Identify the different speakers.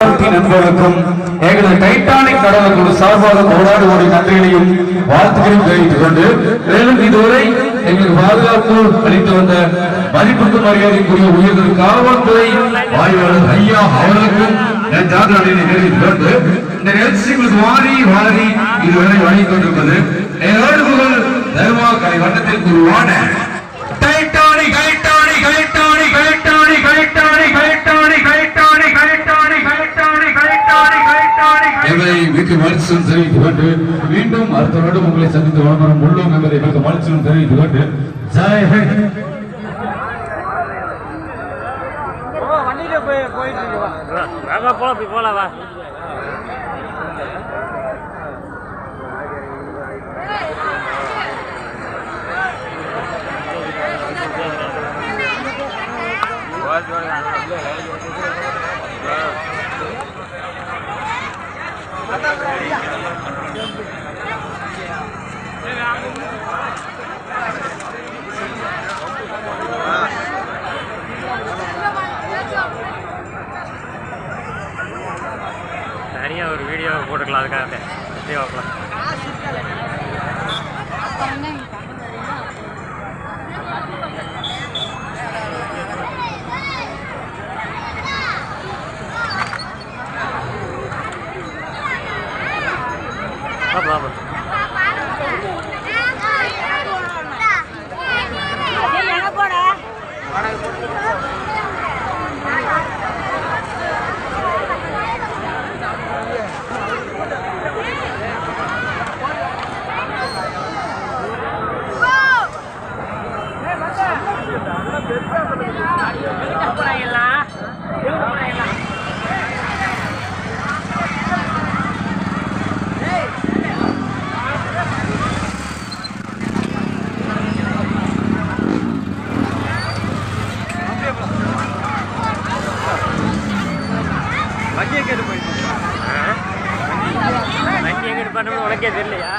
Speaker 1: நண்பர்களுக்கும் எங்களது டைட்டானிக் கடலுக்குழு சார்பாக கோடாடு கோடி நன்றிகளையும் வாழ்த்துக்களையும் தெரிவித்துக் கொண்டு மேலும் இதுவரை எங்களுக்கு பாதுகாப்பு அளித்து வந்த மதிப்புக்கு மரியாதைக்குரிய உயர்ந்த காவல்துறை ஆய்வாளர் ஐயா அவர்களுக்கும் என் ஜாதகத்தை தெரிவித்துக் கொண்டு இந்த நிகழ்ச்சிகளுக்கு மாறி மாறி இதுவரை வழங்கிக் கொண்டிருப்பது ஏழு புகழ் தர்மா கலை வட்டத்திற்கு உருவான இவரை இதுக்கு மனுஷன் தெரிவித்துக் கொண்டு மீண்டும் அடுத்த வருடம் உங்களை சந்தித்து வழங்கணும் உள்ளோம் என்பதை இவருக்கு மனுஷன் தெரிவித்துக் கொண்டு ஜெய் ஹிந்த்.
Speaker 2: போயிட்டு
Speaker 3: போலாம் தனியாக ஒரு வீடியோ போட்டுக்கலாம் அதுக்காக அப்படியே பார்க்கலாம். ஆபத்து ஆபத்து
Speaker 2: பெருசா வண்டி எங்கே போயிட்டு
Speaker 3: வண்டி எங்கே பண்ணணும் உனக்கே தெரியலையா?